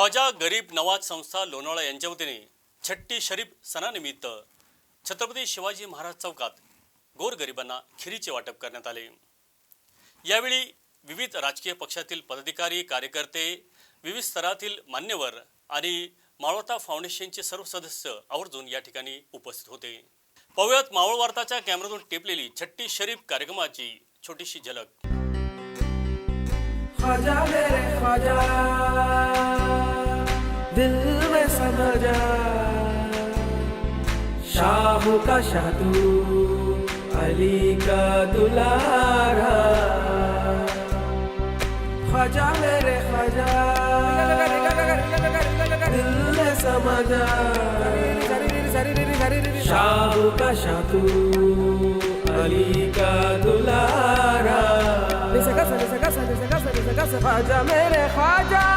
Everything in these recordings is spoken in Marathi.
ख्वाजा गरीब नवाज संस्था लोणावळा यांच्या वतीने छट्टी शरीफ सणानिमित्त छत्रपती शिवाजी महाराज चौकात गोरगरिबांना खिरीचे वाटप करण्यात आले. यावेळी विविध राजकीय पक्षातील पदाधिकारी कार्यकर्ते विविध स्तरातील मान्यवर आणि मावळता फाउंडेशनचे सर्व सदस्य आवर्जून या ठिकाणी उपस्थित होते. पाहुयात मावळ वार्ताच्या कॅमेऱ्यातून टेपलेली छट्टी शरीफ कार्यक्रमाची छोटीशी झलक. दिल में समा जा। शाहू का तू अली का दुलारा। ख्वाजा मेरे ख्वाजा। दिल में समा जा। शाहू का तू अली का दुलारा। ख्वाजा मेरे ख्वाजा।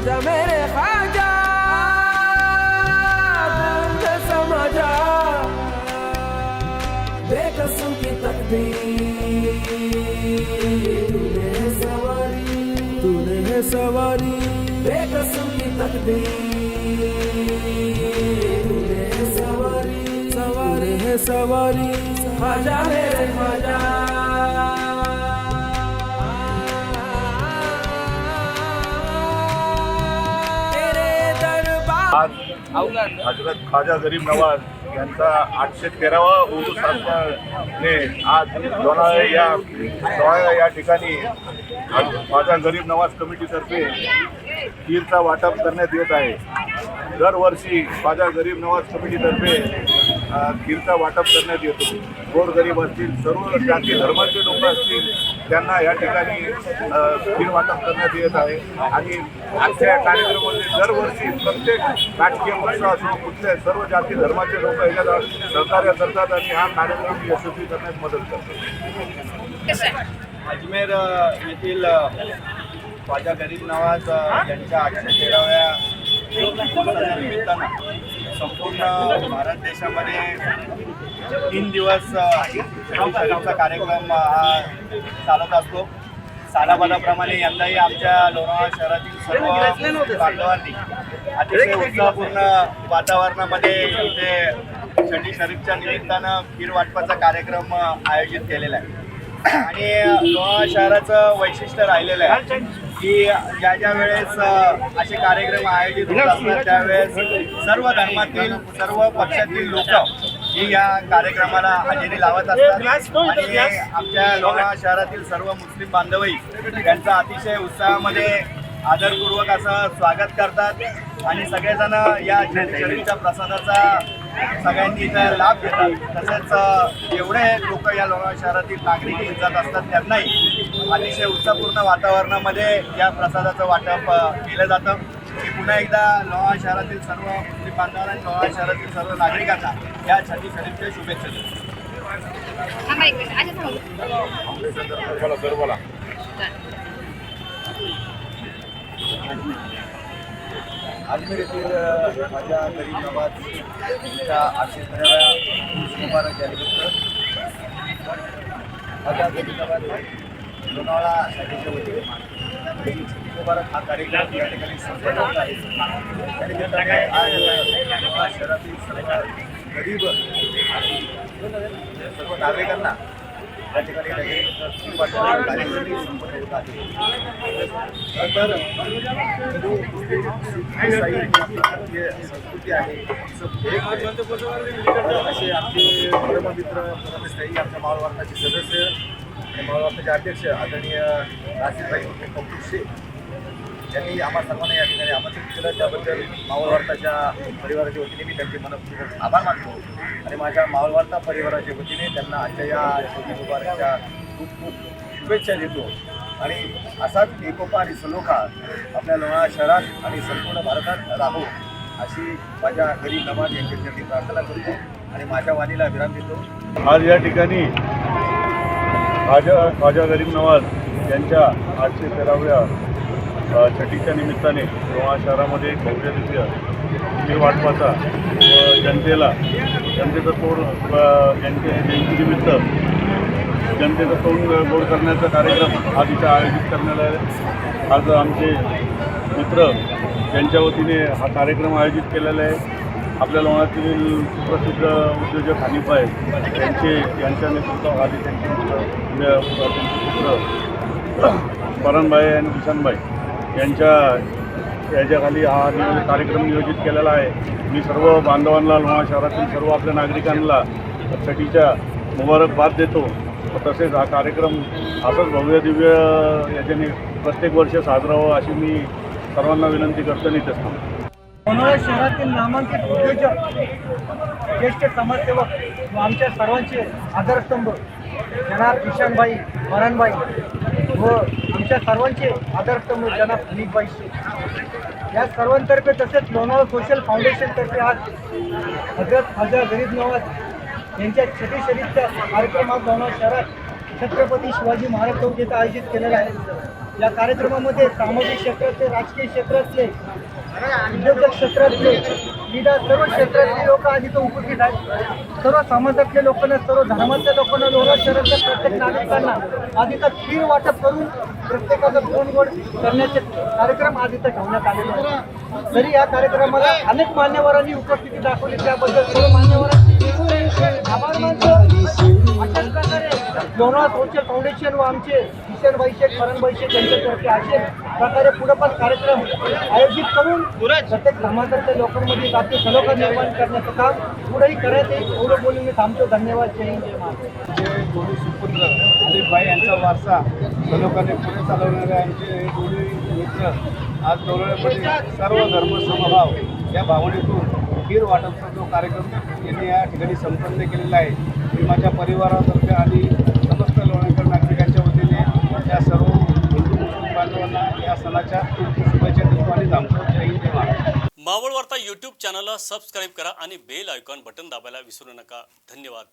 ख्वाजा मेरे दिल में बेकसम की तकदीर, तूने सवारी। तूने है सवारी। बेकसम की तकदीर, तूने है सवारी। सवारी। है सवारी। ख्वाजा मेरे ख्वाजा। आज हजरत ख्वाजा गरीब नवाज यांचा आठशे तेरावा उर्दू शासनाने आज लोणावळा या लोणावळा या ठिकाणी ख्वाजा गरीब नवाज कमिटीतर्फे खीरचा वाटप करण्यात येत आहे. दरवर्षी ख्वाजा गरीब नवाज कमिटीतर्फे खीरचा वाटप करण्यात येतो. गोरगरीब असतील सर्व जाती धर्माचे लोक असतील त्यांना या ठिकाणी अ, वाटप करण्यात येत आहे. आणि आजच्या या कार्यक्रमामध्ये दरवर्षी प्रत्येक राजकीय पक्ष असो कुठल्या सर्व जाती धर्माचे लोक याच्यात सहकार्य करतात आणि हा कार्यक्रम यशस्वी करण्यास मदत करतात. अजमेर येथील माझ्या ख्वाजा गरीब नवाज यांच्या आठशे तेराव्या निमित्तानं संपूर्ण भारत देशामध्ये तीन दिवस अ, शरीफचा कार्यक्रम हा चालत असतो. सालाबादाप्रमाणे यंदाही आमच्या लोणावळा शहरातील सर्व बांधवांनी अतिशय उत्साहपूर्ण वातावरणामध्ये इथे शनी शरीफच्या निमित्तानं खीर वाटपाचा कार्यक्रम आयोजित केलेला आहे. आणि लोणावळा शहराचं वैशिष्ट्य राहिलेलं आहे की ज्या ज्या वेळेस असे कार्यक्रम आयोजित होत असतात त्यावेळेस सर्व धर्मातील सर्व पक्षातील लोक ही या कार्यक्रमाला हजेरी लावत असतात आणि आमच्या लोणावळा शहरातील सर्व मुस्लिम बांधवही त्यांचा अतिशय उत्साहामध्ये आदरपूर्वक असं स्वागत करतात. आणि सगळेजण या शरीरच्या प्रसादाचा सगळ्यांनी इथं लाभ घेतात. तसेच अ, जेवढे लोक या लोणावळा शहरातील नागरिक जात असतात त्यांनाही अतिशय उत्साहपूर्ण वातावरणामध्ये या प्रसादाचं वाटप केलं जातं. मी पुन्हा एकदा लोणावळा शहरातील सर्व मुस्लिम बांधवांना आणि लोणावळा शहरातील सर्व नागरिकांना या छठी शरीफच्या शुभेच्छा देतो. अजमेर येथील माझ्या गरीब नवाज यांच्या आठशे मुबारक यानिमित्त माझ्या गरीब नवाज लोणावळा शाखेच्या वतीने मुबारक हा कार्यक्रम या ठिकाणी संपन्न होत आहे. या निमित्ताने आज शहरातील सर्व गरीब सर्व नागरिकांना या ठिकाणी कार्यक्रम संपन्न होत आहे. आपली भारतीय संस्कृती आहे. असे आमचे परममित्र परमस्थायी आमच्या सदस्य आणि मावळवार्ताचे अध्यक्ष आदरणीय नासिरभाई कपूर त्यांनी आम्हा सर्वांना या ठिकाणी आमंत्रित केलं त्याबद्दल मावळवार्ताच्या परिवाराच्या वतीने मी त्यांचे मनपूर्वक आभार मानतो. आणि माझ्या मावळवार्ता परिवाराच्या वतीने त्यांना आजच्या या शोधी मुबारकच्या खूप खूप शुभेच्छा देतो. आणि असाच एकोपा आणि सलोखा आपल्या लोणावळा शहरात आणि संपूर्ण भारतात राहो अशी माझ्या गरीब नवाज यांच्यासाठी प्रार्थना करतो आणि माझ्या वाणीला विराम देतो. आज या ठिकाणी माझ्या माझ्या गरीब नवाज यांच्या आठशे तेराव्या छटीच्या छठीच्या निमित्ताने लोहा शहरामध्ये भव्य दिव्य वाटपाचा व जनतेला जनतेचं तोड व यांच्या जयंतीनिमित्त जनतेचं तोंड गोड करण्याचा कार्यक्रम आज इथं आयोजित करण्यात आहे. आज आमचे मित्र यांच्या वतीने हा कार्यक्रम आयोजित केलेला आहे. आपल्या लोणातील सुप्रसिद्ध उद्योजक हानिफ आहे. त्यांचे यांच्या नेतृत्वाखाली त्यांचे मित्र त्यांचे पुत्र परणबाई आणि किशनबाई यांच्या याच्याखाली हा कार्यक्रम नियोजित केलेला आहे मी सर्व बांधवांना लोणा शहरातील सर्व आपल्या नागरिकांना छठीच्या मुबारकबाद देतो तसेच हा कार्यक्रम असंच भव्य दिव्य याच्याने प्रत्येक वर्ष साजरा व्हावं अशी मी सर्वांना विनंती करतो आणि इथेच थांबतो. लोणावळा शहरातील नामांकित उद्योजक ज्येष्ठ समाजसेवक व आमच्या सर्वांचे आधारस्तंभ जनाब किशनबाई मरणबाई व आमच्या सर्वांचे आधारस्तंभ जनाब हनीफबाई शेख या सर्वांतर्फे तसेच लोणावळा सोशल फाउंडेशनतर्फे आज हजरत खाजा गरीब नवाज यांच्या छठी शरीफचा कार्यक्रम आज लोणावळा शहरात छत्रपती शिवाजी महाराज चौक येथे आयोजित केलेला आहे. या कार्यक्रमामध्ये सामाजिक क्षेत्रातले राजकीय क्षेत्रातले उद्योजक क्षेत्रातले क्रीडा सर्व क्षेत्रातले लोक आज इथं उपस्थित आहेत. सर्व समाजातल्या लोकांना सर्व धर्मातल्या लोकांना लोणार शहरातल्या प्रत्येक नागरिकांना आज इथं खीर वाटप करून प्रत्येकाचं फोन गोड करण्याचे कार्यक्रम आज इथं ठेवण्यात आलेले आहे तरी या कार्यक्रमाला अनेक मान्यवरांनी उपस्थिती दाखवली. त्याबद्दल सर्व मान्यवरांचे आभार मानतो. लोणार सोशल फाउंडेशन व आमचे किशनबाई शेख करणबाई शेख यांच्यातर्फे असे प्रकारे पुढे पण कार्यक्रम आयोजित करून प्रत्येक समाजातल्या लोकांमध्ये जातीय सलोखा निर्माण करण्याचं काम पुढेही करायचं आहे. एवढं बोलून मी थांबतो. धन्यवाद. जय हिंद जय महाराष्ट्र. जे दोन्ही सुपुत्र अलिफबाई यांचा वारसा सलोखाने पुढे चालवणारे आमचे हे दोन्ही मित्र आज दौऱ्यामध्ये सर्व धर्म समभाव या भावनेतून खीर वाटपचा जो कार्यक्रम यांनी या ठिकाणी संपन्न केलेला आहे. मी माझ्या परिवारातर्फे आणि यूट्यूब चॅनलला सबस्क्राईब करा आणि बेल आयकॉन बटन दाबायला विसरू नका. धन्यवाद.